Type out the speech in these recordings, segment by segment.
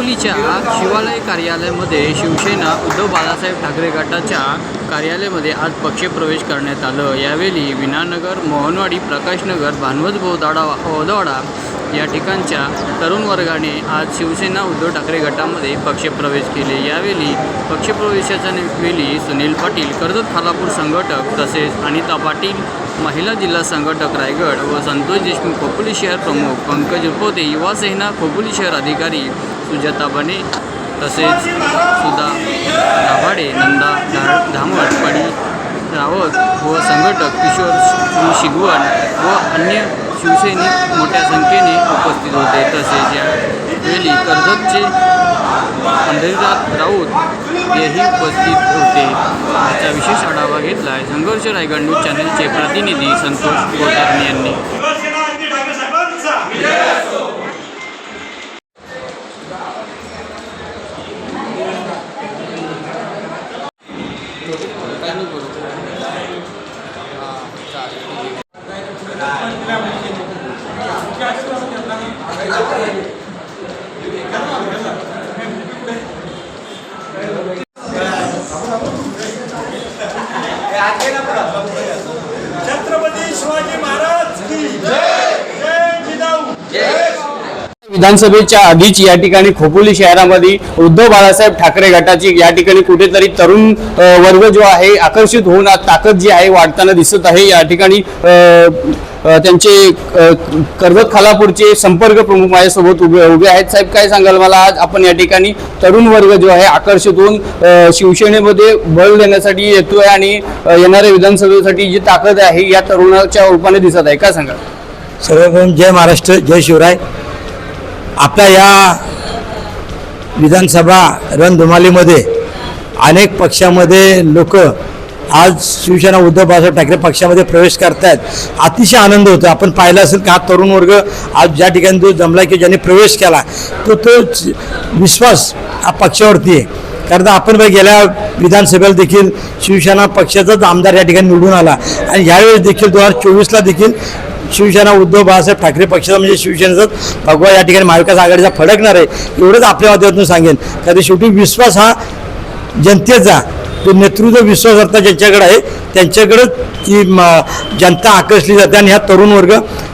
दापोलीच्या शिवालय कार्यालयामध्ये शिवसेना उद्धव बाळासाहेब ठाकरे गटाच्या कार्यालयामध्ये आज पक्षप्रवेश करण्यात आलं. यावेळी विनानगर मोहनवाडी प्रकाशनगर भानवत बोदाडा ओदवाडा या ठिकाणच्या तरुण वर्गाने आज शिवसेना उद्धव ठाकरे गटामध्ये पक्षप्रवेश केले. यावेळी पक्षप्रवेशाच्या वेळी सुनील पाटील कर्जत खालापूर संघटक तसेच अनिता पाटील महिला जिल्हा संघटक रायगड व संतोष देशमुख खोपोली शहर प्रमुख पंकज उपोते युवा सेना खोपोली शहर अधिकारी सुजाता बने तसेच सुधा दाभाडे नंदा धा धामट पडी रावत व संघटक किशोर शिगवण व अन्य शिवसैनिक मोठ्या संख्येने उपस्थित होते. तसेच यावेळी कर्जतचे पंढरीनाथ राऊत हेही उपस्थित होते. याचा विशेष आढावा घेतला आहे संघर्ष रायगड न्यूज चॅनलचे प्रतिनिधी संतोष गोतारणी यांनी शिवसेना आदित्य ठाकरे साहेबांचा छत्रपती शिवाजी महाराज की जय जय जिजाऊ विधानसभेच्या आधीच या ठिकाणी खोपोली शहरामध्ये उद्धव बाळासाहेब ठाकरे गटाची या ठिकाणी कुठेतरी तरुण वर्ग जो आहे आकर्षित होऊन आज ताकद जी आहे वाढताना दिसत आहे. या ठिकाणी त्यांचे अ, कर्जत खालापूरचे संपर्क प्रमुख माझ्यासोबत उभे उभे आहेत. साहेब काय सांगाल मला? आज आपण या ठिकाणी तरुण वर्ग जो आहे आकर्षित होऊन शिवसेनेमध्ये बळ देण्यासाठी येतोय आणि येणाऱ्या विधानसभेसाठी जी ताकद आहे या तरुणाच्या रूपाने दिसत आहे. काय सांगाल? सर्वप्रथम जय महाराष्ट्र जय शिवराय. आपल्या या विधानसभा रणधुमालीमध्ये अनेक पक्षामध्ये लोक आज शिवसेना उद्धव बाळासाहेब ठाकरे पक्षामध्ये प्रवेश करतायत. अतिशय आनंद होतो. आपण पाहिलं असेल का तरुण वर्ग आज ज्या ठिकाणी जो जमला की ज्यांनी प्रवेश केला तो तो विश्वास हा पक्षावरती आहे. कारण आपण बघ गेल्या विधानसभेला देखील शिवसेना पक्षाचाच आमदार या ठिकाणी निवडून आला. आणि यावेळेस देखील दोन हजार चोवीसला देखील शिवसेना उद्धव बाळासाहेब ठाकरे पक्षाचा म्हणजे शिवसेनेचाच भगवा या ठिकाणी महाविकास आघाडीचा फडकणार आहे एवढंच आपल्या माध्यमातून सांगेन. कारण शेवटी विश्वास हा जनतेचा जो नेतृत्व विश्वासार्हता ज्यांच्याकडे आहे त्यांच्याकडं ती जनता आकर्षली जाते आणि ह्या तरुण वर्ग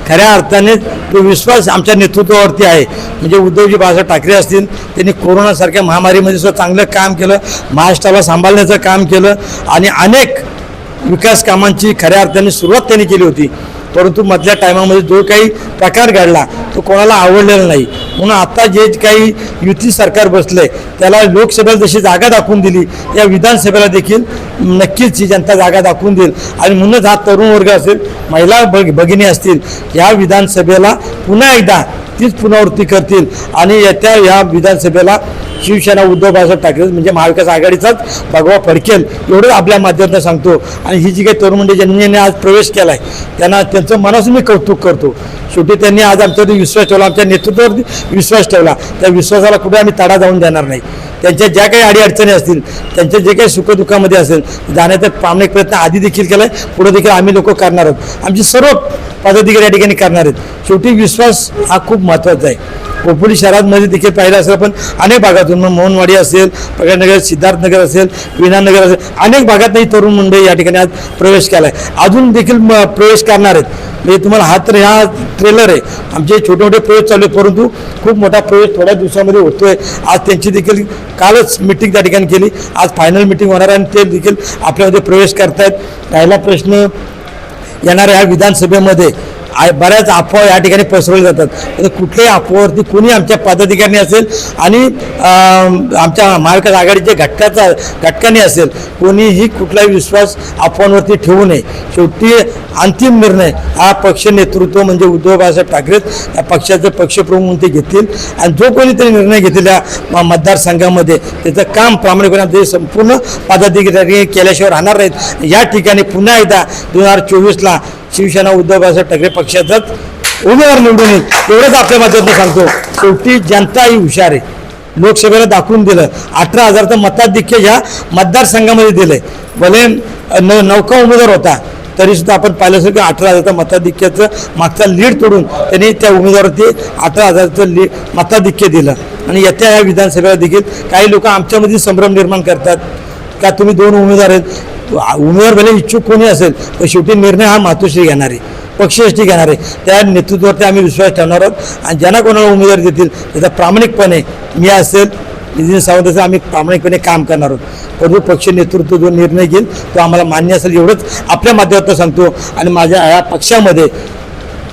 खऱ्या अर्थाने तो विश्वास आमच्या नेतृत्वावरती आहे. म्हणजे उद्धवजी बाळासाहेब ठाकरे असतील त्यांनी कोरोनासारख्या महामारीमध्ये सुद्धा चांगलं काम केलं महाराष्ट्राला सांभाळण्याचं काम केलं आणि अनेक विकास कामांची खऱ्या अर्थाने सुरुवात त्यांनी केली होती. परंतु मधल्या टायमामध्ये जो काही प्रकार घडला तो कोणाला आवडलेला नाही. म्हणून आता जे काही युती सरकार बसले त्याला लोकसभेला जशी जागा दाखवून दिली या विधानसभेला देखील नक्कीच ही जनता जागा दाखवून देईल. आणि म्हणूनच हा तरुण वर्ग असेल महिला भग भगिनी असतील या विधानसभेला पुन्हा एकदा तीच पुनरावृत्ती करतील. आणि येत्या या विधानसभेला शिवसेना उद्धव बाळासाहेब ठाकरे म्हणजे महाविकास आघाडीचाच भगवा फडकेल एवढंच आपल्या माध्यमातून सांगतो. आणि ही जी काही तरुण मंडळी ज्यांनी यांनी आज प्रवेश केला आहे त्यांना त्यांचं मनासून मी कौतुक करतो. शेवटी त्यांनी आज आमच्यावरती विश्वास ठेवला आमच्या नेतृत्वावरती विश्वास ठेवला. त्या विश्वासाला कुठे आम्ही तडा जाऊन देणार नाही. त्यांच्या ज्या काही अडीअडचणी असतील त्यांच्या जे काही सुखदुःखामध्ये असेल जाण्याचा प्रामाणिक प्रयत्न आधी देखील केला आहे पुढे देखील आम्ही लोक करणार आहोत. आमची सर्व पदाधिकारी या ठिकाणी करणार आहेत. शेवटी विश्वास हा खूप महत्त्वाचा आहे. खोपोली शहरामध्ये देखील पाहिलं असेल पण अनेक भागात भागातून मग मोहनवाडी असेल प्रगतनगर सिद्धार्थनगर असेल विनानगर असेल अनेक भागात ही तरुण मंडळी या ठिकाणी आज प्रवेश केला आहे अजून देखील म- प्रवेश करणार आहेत. म्हणजे तुम्हाला हा तर हा ट्रेलर आहे. आमचे छोटे मोठे प्रवेश चालू आहेत परंतु खूप मोठा प्रवेश थोड्या दिवसामध्ये होतोय. आज त्यांची देखील कालच मिटिंग त्या ठिकाणी केली. आज फायनल मिटिंग होणार आहे आणि ते देखील आपल्यामध्ये प्रवेश करतायत. राहिला प्रश्न येणाऱ्या ह्या विधानसभेमध्ये बऱ्याच अफवा या ठिकाणी पसरवल्या जातात. तर कुठल्याही अफवावरती कोणी आमच्या पदाधिकाऱ्यांनी असेल आणि आमच्या महाविकास आघाडीच्या घटकाचा घटकाने असेल कोणीही कुठलाही विश्वास अफवांवरती ठेवू नये. शेवटी अंतिम निर्णय हा पक्ष नेतृत्व म्हणजे उद्धव बाळासाहेब ठाकरेच या पक्षाचे पक्षप्रमुख म्हणून ते घेतील. आणि जो कोणीतरी निर्णय घेतील या मतदारसंघामध्ये त्याचं काम प्रामाणिकपणे आमचे संपूर्ण पदाधिकारी केल्याशिवाय राहणार नाहीत. या ठिकाणी पुन्हा एकदा दोन हजार चोवीसला शिवसेना उद्धव बाळासाहेब ठाकरे पक्षाचाच उमेदवार निवडून येईल. एवढंच आपल्या मतातून सांगतो. शेवटी जनता ही हुशार आहे. लोकसभेला दाखवून दिलं. अठरा हजारचं मताधिक्य ह्या मतदारसंघामध्ये दिलंय. भले न नौका उमेदवार होता तरीसुद्धा आपण पाहिलं असेल की अठरा हजारचं मताधिक्याचं मागचा लीड तोडून त्यांनी त्या उमेदवारावरती अठरा हजारचं ली मताधिक्य दिलं. आणि येत्या या विधानसभेला देखील काही लोक आमच्यामध्ये संभ्रम निर्माण करतात. का तुम्ही दोन उमेदवार आहेत? उमेदवार भले इच्छुक कोणी असेल पण शेवटी निर्णय हा मातोश्री घेणार आहे पक्षश्रेष्ठी घेणार. आहे त्या नेतृत्वावरती आम्ही विश्वास ठेवणार आहोत आणि ज्यांना कोणाला उमेदवार देतील त्याचा प्रामाणिकपणे मी असेल नितीन सावंत असेल आम्ही प्रामाणिकपणे काम करणार आहोत. परंतु पक्ष नेतृत्व जो निर्णय घेईल तो आम्हाला मान्य असेल एवढंच आपल्या माध्यमातून सांगतो. आणि माझ्या या पक्षामध्ये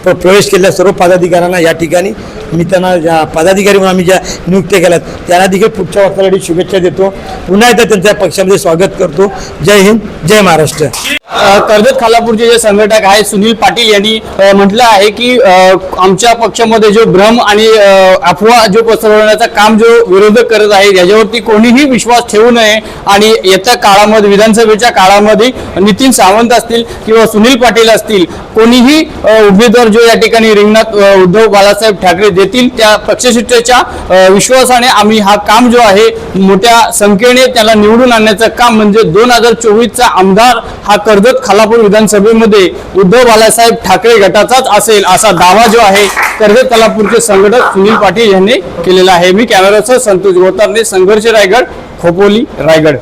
प्रवेश केलेल्या सर्व पदाधिकाऱ्यांना या ठिकाणी मी त्यांना ज्या पदाधिकारी म्हणून आम्ही ज्या नियुक्त्या केल्यात त्यांना देखील पुढच्या वाटचालीसाठी शुभेच्छा देतो. पुन्हा एकदा त्यांच्या पक्षामध्ये स्वागत करतो. जय हिंद जय महाराष्ट्र. कर्जत खालापूरचे जे संघटक आहेत सुनील पाटील यांनी म्हटलं आहे की आमच्या पक्षामध्ये जो भ्रम आणि अफवा जो पसरवण्याचं काम जो विरोधक करत आहे याच्यावरती कोणीही विश्वास ठेवू नये आणि येत्या काळामध्ये विधानसभेच्या काळामध्ये नितीन सावंत असतील किंवा सुनील पाटील असतील कोणीही उमेदवार जो या ठिकाणी रिंगणात उद्धव बाळासाहेब ठाकरे देतील त्या पक्षश्रेष्ठीच्या विश्वासाने आम्ही हा काम जो आहे मोठ्या संख्येने त्याला निवडून आणण्याचं काम म्हणजे दोन हजार चोवीसचा आमदार हा कर्जत खालापूर विधानसभेमध्ये उद्धव बालासाहेब ठाकरे गटाचाच असेल असा दावा जो आहे कर्जत खालापूरचे संघटक सुनील पाटील यांनी केलेला आहे. मी कॅमेरासह संतोष गोतारने संघर्ष रायगड खोपोली रायगड.